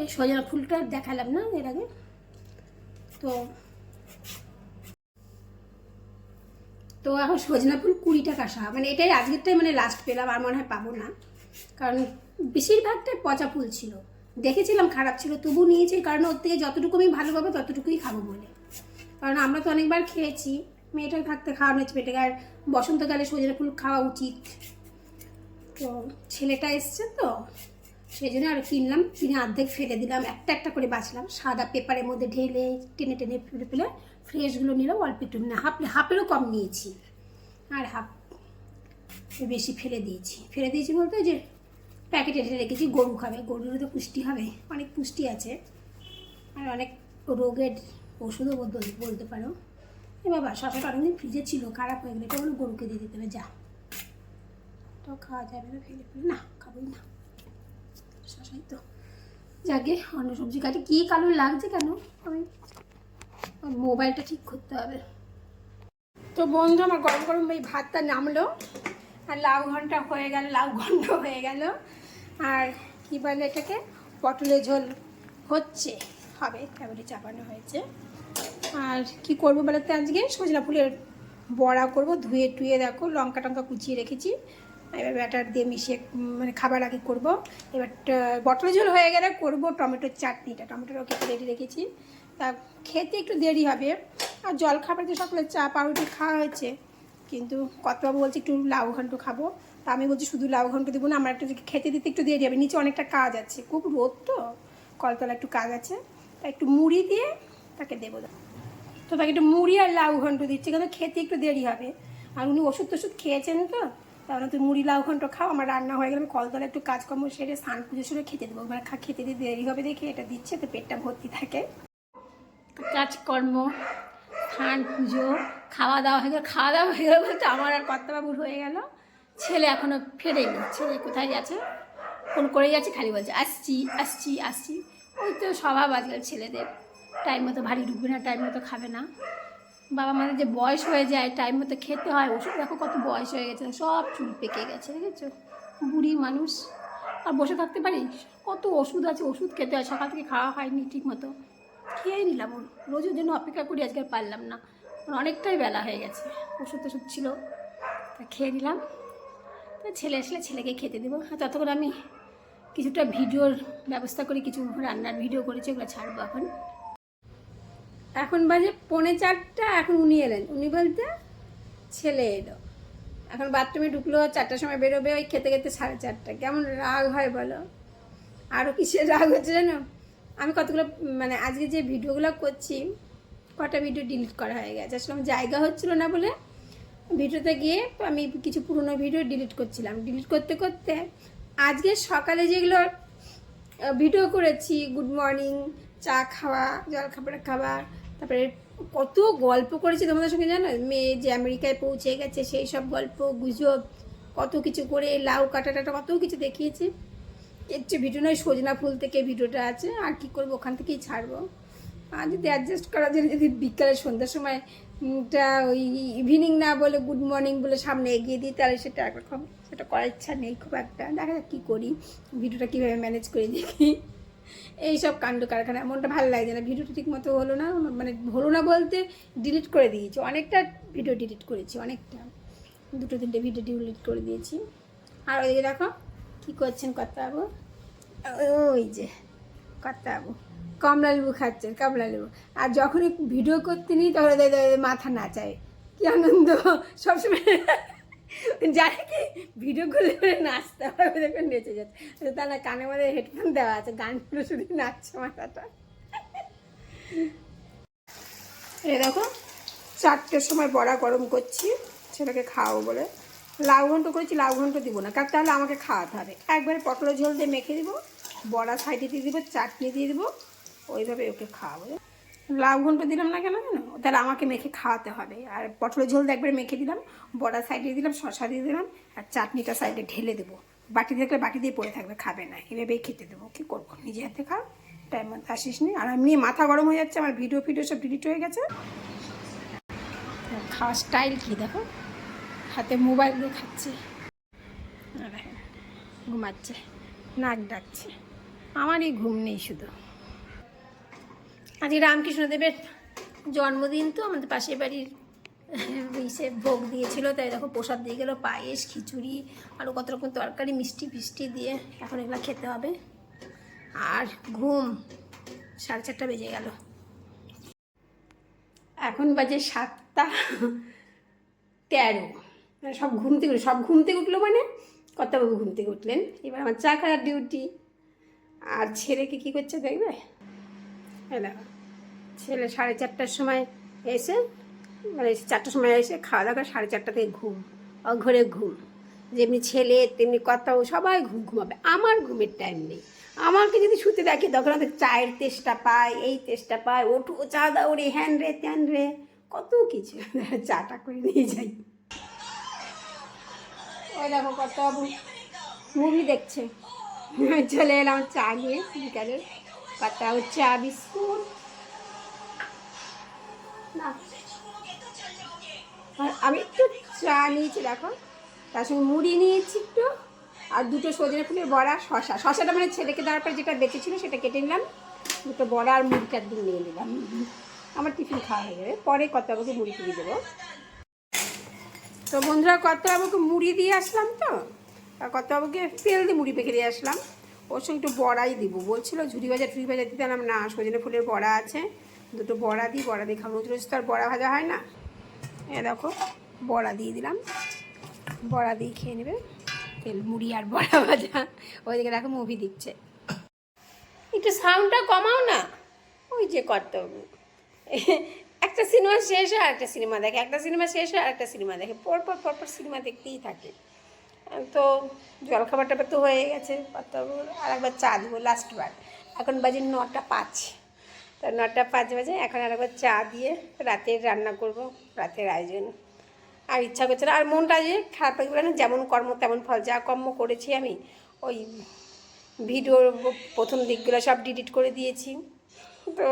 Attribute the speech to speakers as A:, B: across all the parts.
A: এই সজনা ফুলটা দেখালাম না এর আগে। তো তো এখন সজনা ফুল কুড়ি টাকা আসা মানে এটাই আজকেরটাই মানে লাস্ট পেলাম, আর মনে হয় পাবো না। কারণ বেশিরভাগটাই পচা ফুল ছিল। দেখেছিলাম খারাপ ছিল, তবু নিয়েছি, কারণ ওর থেকে যতটুকু আমি ভালো পাবো, ততটুকুই খাব বলে। কারণ আমরা তো অনেকবার খেয়েছি, মেয়েটার থাকতে খাওয়ানো হচ্ছে পেটে, আর বসন্তকালে সজনা ফুল খাওয়া উচিত। তো ছেলেটা এসছে তো সেই জন্য আর কিনলাম, কিনে অর্ধেক ফেলে দিলাম, একটা একটা করে বাঁচলাম। সাদা পেপারের মধ্যে ঢেলে, টেনে টেনে ফেলে ফেলে ফ্রেশগুলো নিলাম, অল্প একটু না, হাফ, হাফেরও কম নিয়েছি। আর হাফ বেশি ফেলে দিয়েছি। ফেলে দিয়েছি বলতে যে প্যাকেটে ঢেলে রেখেছি, গরু খাবে, গরুরও তো পুষ্টি হবে, অনেক পুষ্টি আছে। আর অনেক রোগের ওষুধও বলতে পারো। এ বাবা শশাটা অনেকদিন ফ্রিজে ছিল, খারাপ হয়ে গেলে এটা বলে গরুকে দিয়ে দিতে হবে, যা। তো খাওয়া যাবে না, ফেলে ফেলে, না, খাবোই না। শশাই তো যাকে অন্য সবজি কাটে। কী কালো লাগছে কেন? আমি মোবাইলটা ঠিক করতে হবে। তো বন্ধু আমার গরম গরম এই ভাতটা নামলো। আর লাউ ঘণ্টা হয়ে গেল লাউ ঘন্ট হয়ে গেল। আর কী বলে এটাকে? পটলের ঝোল হচ্ছে। হবে এবারে চাপানো হয়েছে। আর কি করব বলতে আজকে? সজনা ফুলের বড়া করব ধুয়ে টুয়ে দেখো লঙ্কা টঙ্কা কুচিয়ে রেখেছি। এবার ব্যাটার দিয়ে মিশিয়ে মানে খাবার আগে করব। এবার বটল ঝোল হয়ে গেলে করব টমেটোর চাটনিটা। টমেটোর কেটে রেডি রেখেছি। তা খেতে একটু দেরি হবে। আর জল খাবার যে সকালে চা, পাউরুটি খাওয়া হয়েছে। কিন্তু কতবাবু বলছে একটু লাউ ঘন্ট খাব। তা আমি বলছি শুধু লাউ ঘন্ট দেবো না, আমার একটু খেতে দিতে একটু দেরি হবে। নিচে অনেকটা কাজ আছে। খুব রোদ তো, কলতলা একটু কাজ আছে। তা একটু মুড়ি দিয়ে তাকে দেবো। তো তাকে একটু মুড়ি আর লাউ ঘন্ট দিচ্ছি, কিন্তু খেতে একটু দেরি হবে। আর উনি ওষুধ টষুধ খেয়েছেন তো তাহলে তুই মুড়ি লাউ ঘন্ট খাও, আমার রান্না হয়ে গেলে আমি কলতলা একটু কাজকর্ম সেরে স্নান পুজো সেরে খেতে দেবো। মানে খা- খেতে দিতে দেরি হবে দেখে এটা দিচ্ছে, তো পেটটা ভর্তি থাকে। কাজকর্ম, স্নান পুজো, খাওয়া দাওয়া হয়ে গেল। খাওয়া দাওয়া হয়ে গেল বলতে আমার আর কর্তাবাবুর হয়ে গেল। ছেলে এখনও ফেরেনি। ছেলে কোথায় গেছে? ফোন করে যাচ্ছে, খালি বলছে, আসছি আসছি আসছি। ওই তো স্বভাব আজকাল ছেলেদের। টাইম মতো ভারী ঢুকবে না, টাইম মতো খাবে না। বাবা মাদের যে বয়স হয়ে যায় টাইম মতো খেতে হয়, ওষুধ দেখো কত বয়স হয়ে গেছে, সব চুল পেকে গেছে, দেখেছ? বুড়ি মানুষ। আর বসে থাকতে পারিস কত ওষুধ আছে, ওষুধ খেতে হয়, সকাল থেকে খাওয়া হয়নি ঠিক মতো খেয়ে নিলাম ওর রোজের জন্য অপেক্ষা করি, আজকে আর পারলাম না। অনেকটাই বেলা হয়ে গেছে, ওষুধ টষুধ ছিল, তা খেয়ে নিলাম। তো ছেলে আসলে ছেলেকে খেতে দেবো। আর ততক্ষণ আমি কিছুটা ভিডিওর ব্যবস্থা করি, কিছু রান্নার ভিডিও করেছি, ওগুলো ছাড়বো এখন। এখন বাজে পৌনে চারটা, এখন উনি এলেন। উনি বলতে, ছেলে এলো। এখন বাথরুমে ঢুকলো, চারটার সময় বেরোবে, ওই খেতে খেতে সাড়ে চারটা। কেমন রাগ হয় বলো? আরও কিসের রাগ হচ্ছে জানো? আমি কতগুলো মানে আজকে যে ভিডিওগুলো করছি, কটা ভিডিও ডিলিট করা হয়ে গেছে। আসলে আমার জায়গা হচ্ছিল না বলে ভিডিওতে গিয়ে আমি কিছু পুরনো ভিডিও ডিলিট করছিলাম। ডিলিট করতে করতে আজকে সকালে যেগুলো ভিডিও করেছি, গুড মর্নিং, চা খাওয়া জল খাবার খাবার তারপরে কত গল্প করেছি তোমাদের সঙ্গে জানো? মেয়ে যে আমেরিকায় পৌঁছে গেছে, সেই সব গল্প, গুজব, কত কিছু করে, লাউ কাটা টাটা কত কিছু দেখিয়েছি। এর চেয়ে ভিডিও নয়, সজনা ফুল থেকে ভিডিওটা আছে, আর কি করব, ওখান থেকেই ছাড়বো। আর যদি অ্যাডজাস্ট করা যায় যদি বিকালে সন্ধ্যার সময়টা ওই ইভিনিং না বলে গুড মর্নিং বলে সামনে এগিয়ে দিই, তাহলে সেটা একরকম সেটা করার ইচ্ছা নেই খুব একটা। দেখা যাক কী করি ভিডিওটা কীভাবে ম্যানেজ করে দেখি। এইসব কাণ্ড কারখানা মনটা ভালো লাগছে না। ভিডিওটা ঠিক মতো হলো না মানে হলো না বলতে ডিলিট করে দিয়েছি। অনেকটা ভিডিও ডিলিট করেছি, অনেকটা। দুটো তিনটে ভিডিও ডিলিট করে দিয়েছি। আর ওইদিকে দেখো, কী করছেন কর্তাবাবু? ওই যে, কর্তাবাবু কমলা লেবু খাচ্ছেন কমলা লেবু আর যখনই ভিডিও করতে নিই, তখন মাথা নাচায়। কি আনন্দ, সবসময়। জানে কি ভিডিও করলে নাচতে হবে দেখুন নেচে যাচ্ছে। তাহলে কানের মধ্যে হেডফোন দেওয়া আছে, গানগুলো শুধু নাচছে মাথাটা। এই দেখো, চারটের সময় বড়া গরম করছি, ছেলেকে খাওয়াবো বলে। লাউ ঘন্ট করেছি, লাউ ঘন্ট দিব না। কারণ তাহলে আমাকে খাওয়াতে হবে। একবারে পটলের ঝোল দিয়ে মেখে দিব, বড়া সাইডে দিয়ে দিব, চাটনি দিয়ে দিব, ওইভাবে ওকে খাওয়াবো। লাউ ঘন্ট দিলাম না কেন জানো? তাহলে আমাকে মেখে খাওয়াতে হবে। আর পটলের ঝোল একবারে মেখে দিলাম, বড়া সাইডে দিলাম শশা দিয়ে দিলাম, আর চাটনিটা সাইডে ঢেলে দেবো। বাটি দেখলে বাটি দিয়ে পড়ে থাকবে, খাবে না। এভাবেই খেতে দেবো। কী করব? নিজে হাতে খাও টাইম মতো আসিস নি। আর এমনি মাথা গরম হয়ে যাচ্ছে, আমার ভিডিও ফিডিও সব ডিলিট হয়ে গেছে। খাওয়ার স্টাইল কী দেখো? হাতে মোবাইল দিয়ে খাচ্ছে। ঘুমাচ্ছে, নাক ডাকছে। আমারই ঘুম নেই শুধু। আজকে রামকৃষ্ণদেবের জন্মদিন তো, আমাদের পাশের বাড়ির ইসে ভোগ দিয়েছিল, তাই দেখো প্রসাদ দিয়ে গেলো, পায়েস, খিচুড়ি আরও কত রকম তরকারি, মিষ্টি ফিষ্টি দিয়ে এখন এগুলো খেতে হবে। আর ঘুম, সাড়ে চারটা বেজে গেল। এখন বাজে সাতটা তেরো। মানে সব ঘুম থেকে সব ঘুম থেকে উঠল মানে? কর্তাবাবু ঘুম থেকে উঠলেন। এবার আমার চা খাওয়ার ডিউটি আর ছেলেকে কী করছে দেখবে? এই ছেলে সাড়ে চারটার সময় এসে মানে চারটার সময় এসে খাওয়া দাওয়া করে সাড়ে চারটা থেকে ঘুম, অঘরে ঘুম। যেমনি ছেলে, তেমনি কর্তাও সবাই ঘুম ঘুমাবে। আমার ঘুমের টাইম নেই। আমাকে যদি শুতে দেখে, তখন আমাদের চায়ের তেষ্টা পায়, এই তেষ্টা পায়, ওঠু, চা দাও রে, হ্যান রে, ত্যান রে, কত কিছু। চাটা করে নিয়ে যাই। ওই দেখো কত মুভি দেখছে। চলে এলাম চা নিয়ে বিকালে। কর্তাবাবু চা বিস্কুট। না। আমি একটু চা নিয়েছি, দেখো। তার সঙ্গে মুড়ি নিয়েছি একটু, আর দুটো সজনে ফুলের বড়া শশা শশাটা মানে ছেলেকে দেওয়ার পর যেটা বেঁচেছিল সেটা কেটে নিলাম। দুটো বড়া আর মুড়িটা একদিন নিয়ে নিলাম। আমার টিফিন খাওয়া হয়ে যাবে পরে কর্তাবাবুকে মুড়ি তুলে দেবো। তো বন্ধুরা কর্তাবাবুকে মুড়ি দিয়ে আসলাম তো? আর কর্তাবাবুকে তেল দিয়ে মুড়ি পেকে দিয়ে আসলাম। ওর সঙ্গে একটু বড়াই দিব। বলছিল, ঝুড়ি ভাজা ঝুড়ি ভাজা দিতে না না, সজনে ফুলের বড়া আছে। দুটো বড়া দিই, বড়া দিয়ে খাব। রোজ রোজ তো আর বড়া ভাজা হয় না। এ দেখো, বড়া দিয়ে দিলাম। বড়া দিয়ে খেয়ে নেবে তেল, মুড়ি আর বড়া ভাজা। ওইদিকে দেখো মুভি দিচ্ছে। একটু সাউন্ডটা কমাও না। ওই যে কর্তব্য একটা সিনেমা শেষ হয়, আরেকটা সিনেমা দেখে। একটা সিনেমা শেষ হয়, আরেকটা সিনেমা দেখে। পরপর পরপর সিনেমা দেখতেই থাকে। তো জলখাবার টাবার তো হয়ে গেছে আর একবার চা দেবো লাস্টবার এখন বাজে নটা পাঁচ। তো নটা পাঁচ বাজে, এখন আরেকবার চা দিয়ে রাতের রান্না করব, রাতের আয়োজন। আর ইচ্ছা করছে না, আর মনটা যে খারাপ লাগবে না যেমন কর্ম তেমন ফল। যা কর্ম করেছি আমি, ওই ভিডিওর প্রথম দিকগুলো সব ডিলিট করে দিয়েছি। তো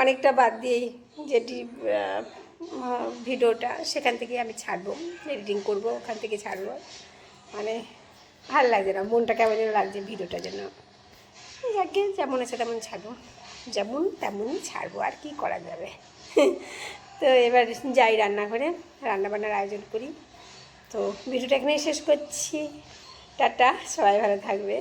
A: অনেকটা বাদ দিয়েই যেটি ভিডিওটা সেখান থেকে আমি ছাড়বো এডিটিং করব, ওখান থেকে ছাড়বো। মানে ভালো লাগছে না, মনটা কেমন যেন লাগছে ভিডিওটা যেন যাকে যেমন আছে তেমন ছাড়বো, যেমন তেমনই ছাড়বো, আর কি করা যাবে। তো এবার যাই রান্নাঘরে, রান্নাবান্নার আয়োজন করি। তো ভিডিওটা এখানেই শেষ করছি। টাটা, সবাই ভালো থাকবে।